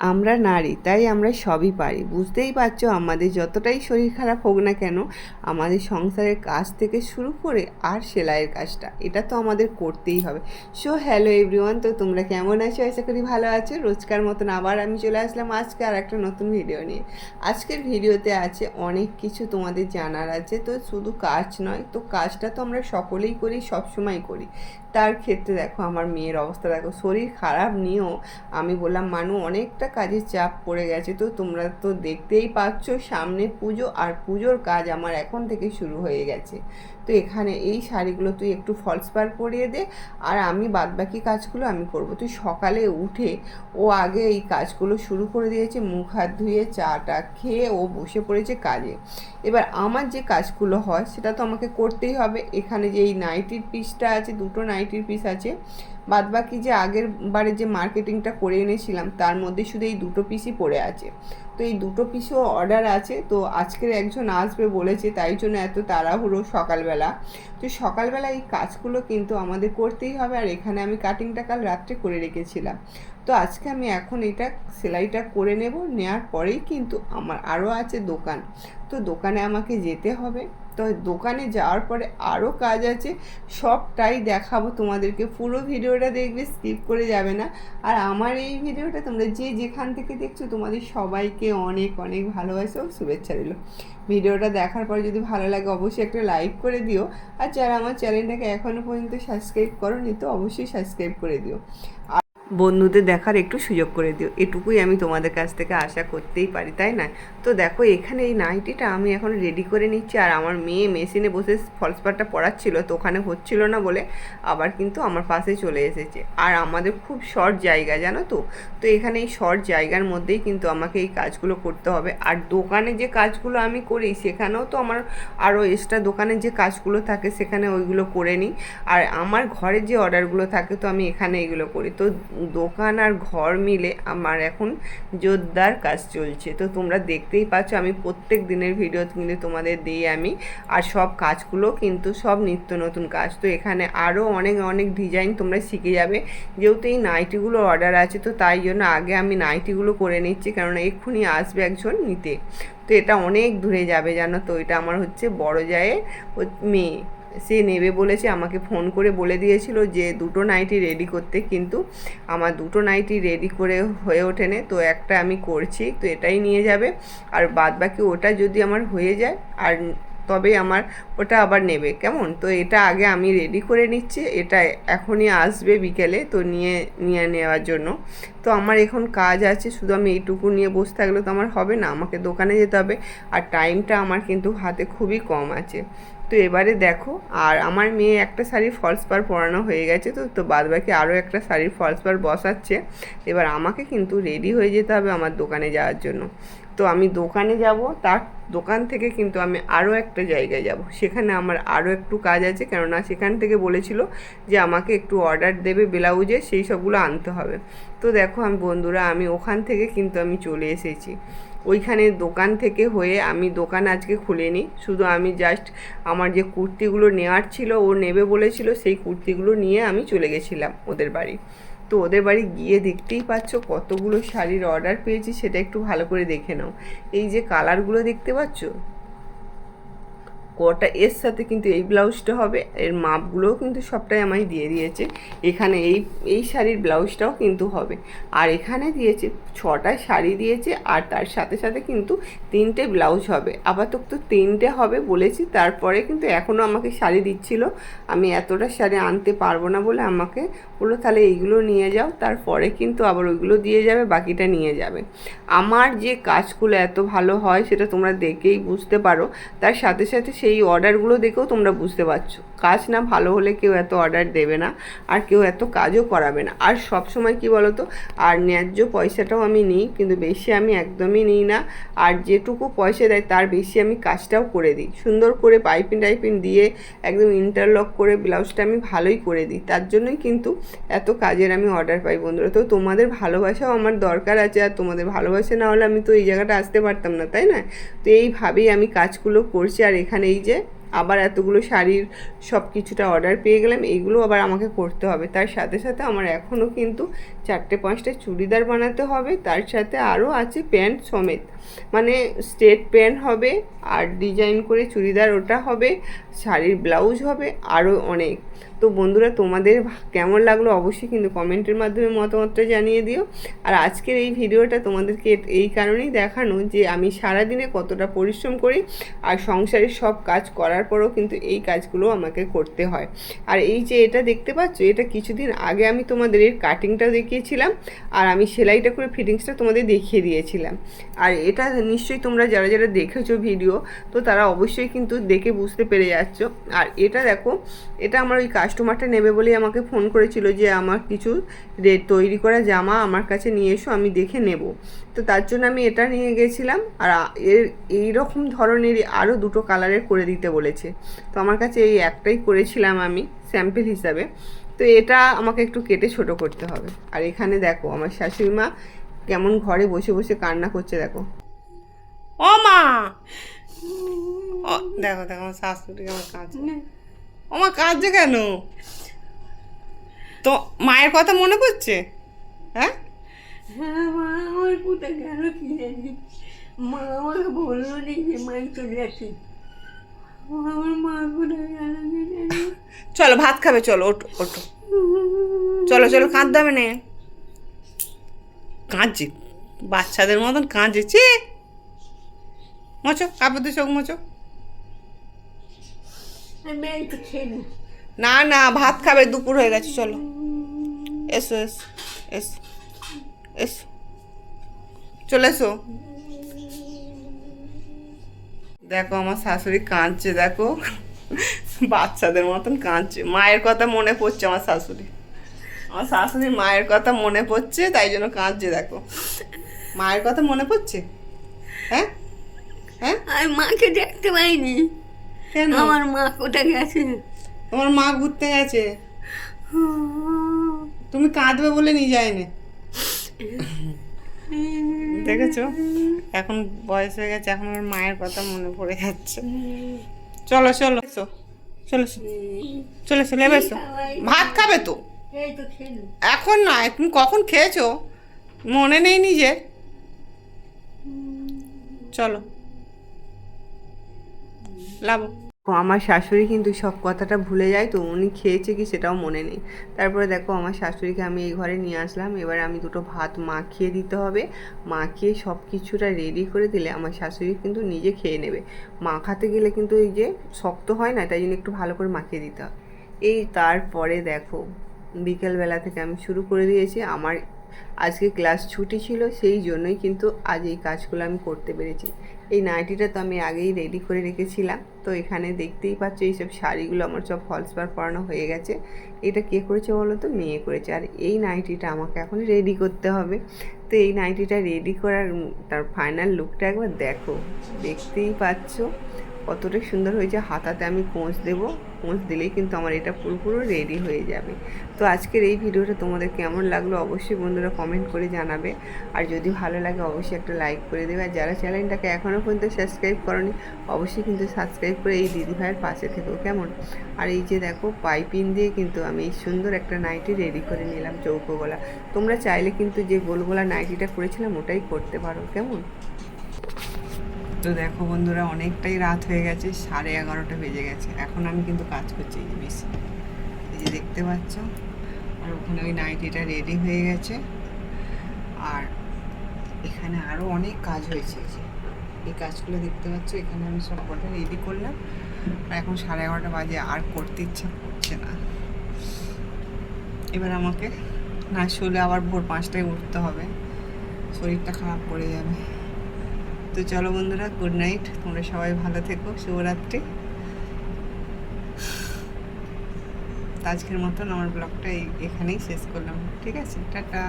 আমরা নারী, তাই আমরা সবই পারি। বুঝতেই পারছ, আমাদের যতটাই শরীর খারাপ হোক না কেন, আমাদের সংসারের কাজ থেকে শুরু করে আর সেলাইয়ের কাজটা, এটা তো আমাদের করতেই হবে। সো হ্যালো এভরিওয়ান তো তোমরা কেমন আছো? আশা করি ভালো আছো। রোজকার মতন আবার আমি চলে আসলাম আজকে আর একটা নতুন ভিডিও নিয়ে। আজকের ভিডিওতে আছে অনেক কিছু তোমাদের জানার আছে। তো শুধু কাজ নয়, তো কাজটা তো আমরা সকলেই করি, সবসময় করি। তার ক্ষেত্রে দেখো আমার মেয়ের অবস্থা, দেখো শরীর খারাপ নিয়েও আমি বললাম, মানু, অনেকটা কাজের চাপ পড়ে গেছে তো তোমরা তো দেখতেই পাচ্ছ সামনে পুজো আর পুজোর কাজ আমার এখন থেকে শুরু হয়ে গেছে। তো এখানে এই শাড়িগুলো তুই একটু ফলস পার পরিয়ে দে আর আমি বাদবাকি কাজগুলো আমি করব। তুই সকালে উঠে ও আগে এই কাজগুলো শুরু করে দিয়েছে, মুখ হাত ধুয়ে চাটা খেয়ে ও বসে পড়েছে কাজে। এবার আমার যে কাজগুলো হয় সেটা তো আমাকে করতেই হবে। এখানে যে এই নাইটির পিসটা আছে, দুটো নাইটির পিস আছে। বাদবাকি যে আগের বারে যে মার্কেটিংটা করে এনেছিলাম, তার মধ্যে শুধু এই দুটো পিসই পড়ে আছে। তো এই দুটো পিসও অর্ডার আছে, তো আজকের একজন আসবে বলেছে, তাই জন্য এত তাড়াহুড়ো সকালবেলা। তো সকালবেলা এই কাজগুলো কিন্তু আমাদের করতেই হবে, আর এখানে আমি কাটিংটা কাল রাত্রে করে রেখেছিলাম। তো আজকে আমি এখন এটা সেলাইটা করে নেব নেওয়ার পরেই কিন্তু আমার আরও আছে দোকান। তো দোকানে আমাকে যেতে হবে। তো দোকানে যাওয়ার পরে আরও কাজ আছে। সবটাই দেখাবো তোমাদেরকে। পুরো ভিডিওটা দেখবে স্কিপ করে যাবে না। আর আমার এই ভিডিওটা তোমরা যে যেখান থেকে দেখছ, তোমাদের সবাইকে অনেক অনেক ভালোবাসা ও শুভেচ্ছা দিল ভিডিওটা দেখার পর যদি ভালো লাগে, অবশ্যই একটা লাইক করে দিও। আর যারা আমার চ্যানেলটাকে এখনও পর্যন্ত সাবস্ক্রাইব করো নি তো অবশ্যই সাবস্ক্রাইব করে দিও। বন্ধুদের দেখার একটু সুযোগ করে দিও। এটুকুই আমি তোমাদের কাছ থেকে আশা করতেই পারি, তাই না? তো দেখো, এখানে এই নাইটিটা আমি এখন রেডি করে নিচ্ছি। আর আমার মেয়ে মেশিনে বসে ফলস পাটটা পড়াচ্ছিল, তো ওখানে হচ্ছিল না বলে আবার কিন্তু আমার পাশে চলে এসেছে। আর আমাদের খুব শর্ট জায়গা, জানো তো? তো এখানে এই শর্ট জায়গার মধ্যেই কিন্তু আমাকে এই কাজগুলো করতে হবে। আর দোকানে যে কাজগুলো আমি করি, সেখানেও তো আমার আরও এক্সট্রা দোকানে যে কাজগুলো থাকে, সেখানে ওইগুলো করে নিই। আর আমার ঘরে যে অর্ডারগুলো থাকে, তো আমি এখানে এগুলো করি। তো দোকান আর ঘর মিলে আমার এখন জোরদার কাজ চলছে। তো তোমরা দেখতেই পাচ্ছ, আমি প্রত্যেক দিনের ভিডিও কিন্তু তোমাদের দিই আমি। আর সব কাজগুলো কিন্তু সব নিত্য নতুন কাজ। তো এখানে আরও অনেক অনেক ডিজাইন তোমরা শিখে যাবে। যেহেতু এই নাইটিগুলো অর্ডার আছে, তো তাই জন্য আগে আমি নাইটিগুলো করে নিচ্ছি, কারণ এক্ষুনি আসবে একজন নিতে। তো এটা অনেক দূরে যাবে জানো তো? এটা আমার হচ্ছে বড় জায়ে মেয়ে। সে নেবে বলেছে, আমাকে ফোন করে বলে দিয়েছিল যে দুটো নাইটি রেডি করতে, কিন্তু আমার দুটো নাইটি রেডি করে হয়ে ওঠেনে। তো একটা আমি করছি, তো এটাই নিয়ে যাবে। আর বাদ বাকি ওটা যদি আমার হয়ে যায়, আর তবে আমার ওটা আবার নেবে, কেমন? তো এটা আগে আমি রেডি করে নিচ্ছি, এটা এখনই আসবে বিকেলে, তো নিয়ে নিয়ে নেওয়ার জন্য। তো আমার এখন কাজ আছে, শুধু আমি এইটুকু নিয়ে বসে থাকলে তো আমার হবে না, আমাকে দোকানে যেতে হবে। আর টাইমটা আমার কিন্তু হাতে খুবই কম আছে। তো এবারে দেখো, আর আমার মেয়ে একটা শাড়ির ফলস পার পরানো হয়ে গেছে, তো তো বাদ বাকি আরও একটা শাড়ির ফলস পার বসাচ্ছে। এবার আমাকে কিন্তু রেডি হয়ে যেতে হবে আমার দোকানে যাওয়ার জন্য। তো আমি দোকানে যাব, তার দোকান থেকে কিন্তু আমি আরও একটা জায়গায় যাব। সেখানে আমার আরও একটু কাজ আছে, কেননা সেখান থেকে বলেছিল যে আমাকে একটু অর্ডার দেবে ব্লাউজে সেই সবগুলো আনতে হবে। তো দেখো আমি বন্ধুরা, আমি ওখান থেকে কিন্তু আমি চলে এসেছি। ওইখানে দোকান থেকে হয়ে আমি দোকান আজকে খুলিনি। শুধু আমি জাস্ট আমার যে কুর্তিগুলো নেওয়ার ছিল, ও নেবে বলেছিল, সেই কুর্তিগুলো নিয়ে আমি চলে গেছিলাম ওদের বাড়ি। তো ওদের বাড়ি গিয়ে দেখতেই পাচ্ছ কতগুলো শাড়ির অর্ডার পেয়েছি, সেটা একটু ভালো করে দেখে নাও। এই যে কালারগুলো দেখতে পাচ্ছ? কটা এর সাথে কিন্তু এই ব্লাউজটা হবে, এর মাপগুলোও কিন্তু সবটাই আমায় দিয়ে দিয়েছে। এখানে এই এই শাড়ির ব্লাউজটাও কিন্তু হবে। আর এখানে দিয়েছে, ছটা শাড়ি দিয়েছে, আর তার সাথে সাথে কিন্তু তিনটে ব্লাউজ হবে। আপাতত তিনটে হবে বলেছি, তারপরে কিন্তু এখনও আমাকে শাড়ি দিচ্ছিল। আমি এতটা শাড়ি আনতে পারব না বলে আমাকে বলল, তাহলে এইগুলো নিয়ে যাও। তারপরে কিন্তু আবার ওইগুলো দিয়ে যাবে, বাকিটা নিয়ে যাবে। আমার যে কাজগুলো এত ভালো হয়, সেটা তোমরা দেখেই বুঝতে পারো। তার সাথে সাথে সেই অর্ডারগুলো দেখেও তোমরা বুঝতে পারছ। কাজ না ভালো হলে কেউ এত অর্ডার দেবে না আর কেউ এত কাজও করাবে না। আর সব সময় কি বলো তো আর ন্যায্য পয়সাটাও আমি নিই, কিন্তু বেশি আমি একদমই নিই না। আর যেটুকু পয়সা দেয়, তার বেশি আমি কাজটাও করে দিই। সুন্দর করে পাইপিং টাইপিং দিয়ে একদম ইন্টারলক করে ব্লাউজটা আমি ভালোই করে দিই। তার জন্যই কিন্তু এত কাজের আমি অর্ডার পাই বন্ধুরা। তো তোমাদের ভালোবাসাও আমার দরকার আছে, আর তোমাদের ভালোবাসা না হলে আমি তো এই জায়গাটা আসতে পারতাম না, তাই না? তো এইভাবেই আমি কাজগুলো করছি, আর এখানে এই যে আবার এতগুলো শাড়ির সব কিছুটা অর্ডার পেয়ে গেলাম এইগুলো আবার আমাকে করতে হবে। তার সাথে সাথে আমার এখনও কিন্তু চারটে পাঁচটা চুড়িদার বানাতে হবে, তার সাথে আরও আছে প্যান্ট সমেত। মানে স্টেট প্যান্ট হবে, আর ডিজাইন করে চুড়িদার ওটা হবে, শাড়ির ব্লাউজ হবে, আরও অনেক। তো বন্ধুরা, তোমাদের কেমন লাগল অবশ্যই কিন্তু কমেন্টের মাধ্যমে মতামতটা জানিয়ে দিও। আর আজকের এই ভিডিওটা তোমাদেরকে এই কারণেই দেখানো যে আমি সারাদিনে কতটা পরিশ্রম করি আর সংসারের সব কাজ করার পরেও কিন্তু এই কাজগুলো আমাকে করতে হয়। আর এই যে এটা দেখতে পাচ্ছ, এটা কিছুদিন আগে আমি তোমাদের এর কাটিংটা দেখিয়েছিলাম আর আমি সেলাইটা করে ফিটিংসটা তোমাদের দেখিয়ে দিয়েছিলাম। আর এটা নিশ্চয়ই তোমরা যারা যারা দেখেছ ভিডিও তো তারা অবশ্যই কিন্তু দেখে বুঝতে পেরে যাচ্ছ। আর এটা দেখো, এটা আমার ওই কাস্টমারটা নেবে বলেই আমাকে ফোন করেছিল যে, আমার কিছু রে- তৈরি করা জামা আমার কাছে নিয়ে এসো, আমি দেখে নেব। তো তার জন্য আমি এটা নিয়ে গেছিলাম আর এর এই রকম ধরনেরই আরও দুটো কালারের করে দিতে বলেছে। তো আমার কাছে এই একটাই করেছিলাম আমি স্যাম্পেল হিসাবে। তো এটা আমাকে একটু কেটে ছোট করতে হবে। আর এখানে দেখো, আমার শাশুড়ি মা কেমন ঘরে বসে বসে কান্না করছে, দেখো। ও মা! দেখো দেখো, আমার শাশুড়ি আমার কাঁদছে। মা কাঁদছে কেন? তো মায়ের কথা মনে পড়ছে? হ্যাঁ? হ্যাঁ মা আমার কোথায় গেল কি জানি? মা আমাকে বলল নি যে চলে আসে। আমার মা কোথায় গেল কি জানি? চলো ভাত খাবে চলো ওটো ওটো চলো চলো কাঁদতে হবে না। কাঁদছে। বাচ্চাদের মতন কাঁদছে। মোচো কাপড় দিয়ে চোখ মোচো আমি একটু খেয়ে নিই। না না ভাত খাবে দুপুর হয়ে গেছে চলো। এসো এসো এসো এসো। চলে এসো। দেখো আমার শাশুড়ি কাঁদছে দেখো। বাচ্চাদের মতন কাঁদছে। মায়ের কথা মনে পড়ছে আমার শাশুড়ি। আমার শাশুড়ি মায়ের কথা মনে পড়ছে তাই জন্য কাঁদছে দেখো। মায়ের কথা মনে পড়ছে? হ্যাঁ? হ্যাঁ? আমি মাকে দেখতে পাইনি। কেন? আমার মা কোথায় গেছে? তোমার মা ঘুরতে গেছে। তুমি কাঁদবে বলে নিয়ে যায়নি। দেখেছ? এখন বয়স হয়ে গেছে এখন ওর মায়ের কথা মনে পড়ে যাচ্ছে। চলো চলো এসো। চলো। চলো চলে এসো। ভাত খাবে তো। এখন না তুমি কখন খেয়েছো? মনে নেই নিজের। চলো। লাভ। আমার শাশুড়ি কিন্তু সব কথাটা ভুলে যায়, তো উনি খেয়েছে কি সেটাও মনে নেই। তারপরে দেখো, আমার শাশুড়িকে আমি এই ঘরে নিয়ে আসলাম। এবার আমি দুটো ভাত মাখিয়ে দিতে হবে। মাখিয়ে সব কিছুটা রেডি করে দিলে আমার শাশুড়ি কিন্তু নিজে খেয়ে নেবে। মাখাতে গেলে কিন্তু এই যে শক্ত হয় না, তাই জন্য একটু ভালো করে মাখিয়ে দিতে হয়। এই তারপরে দেখো, বিকেলবেলা থেকে আমি শুরু করে দিয়েছি। আমার আজকে ক্লাস ছুটি ছিল, সেই জন্যই কিন্তু আজ এই কাজগুলো আমি করতে পেরেছি। এই নাইটিটা তো আমি আগেই রেডি করে রেখেছিলাম। তো এখানে দেখতেই পাচ্ছ এইসব শাড়িগুলো, আমার সব ফলস পার পরানো হয়ে গেছে। এটা কে করেছে বলো তো? মেয়ে করেছে। আর এই নাইটিটা আমাকে এখন রেডি করতে হবে। তো এই নাইটিটা রেডি করার তার ফাইনাল লুকটা একবার দেখো। দেখতেই পাচ্ছ। কতটা সুন্দর হয়েছে, হাতাতে আমি কোঁচ দেবো। কোঁচ দিলেই কিন্তু আমার এটা পুরোপুরো রেডি হয়ে যাবে। তো আজকের এই ভিডিওটা তোমাদের কেমন লাগল অবশ্যই বন্ধুরা কমেন্ট করে জানাবে। আর যদি ভালো লাগে অবশ্যই একটা লাইক করে দেবে। আর যারা চ্যানেলটাকে এখনও পর্যন্ত সাবস্ক্রাইব করনি, অবশ্যই কিন্তু সাবস্ক্রাইব করে এই দিদি ভাইয়ের পাশে থেকো, কেমন? আর এই যে দেখো, পাইপিং দিয়ে কিন্তু আমি এই সুন্দর একটা নাইটি রেডি করে নিলাম চৌকো গলা। তোমরা চাইলে কিন্তু যে গোল গলা নাইটিটা করেছিলাম, ওটাই করতে পারো, কেমন? তো দেখো বন্ধুরা, অনেকটাই রাত হয়ে গেছে, সাড়ে এগারোটা বেজে গেছে। এখন আমি কিন্তু কাজ করছি, এই বেশি এই যে দেখতে পাচ্ছ? আর ওখানে ওই নাইটিটা রেডি হয়ে গেছে। আর এখানে আরও অনেক কাজ হয়েছে, এই যে। এই কাজগুলো দেখতে পাচ্ছ, এখানে আমি সব কটা রেডি করলাম। আর এখন সাড়ে এগারোটা বাজে, আর করতে ইচ্ছা করছে না। এবার আমাকে না শুলে আবার ভোর পাঁচটায় উঠতে হবে। শরীরটা খারাপ পড়ে যাবে। তো চলো বন্ধুরা গুড নাইট তোমরা সবাই ভালো থেকো। শুভরাত্রি। আজকের মতন আমার ব্লগটা এখানেই শেষ করলাম। ঠিক আছে? টাটা।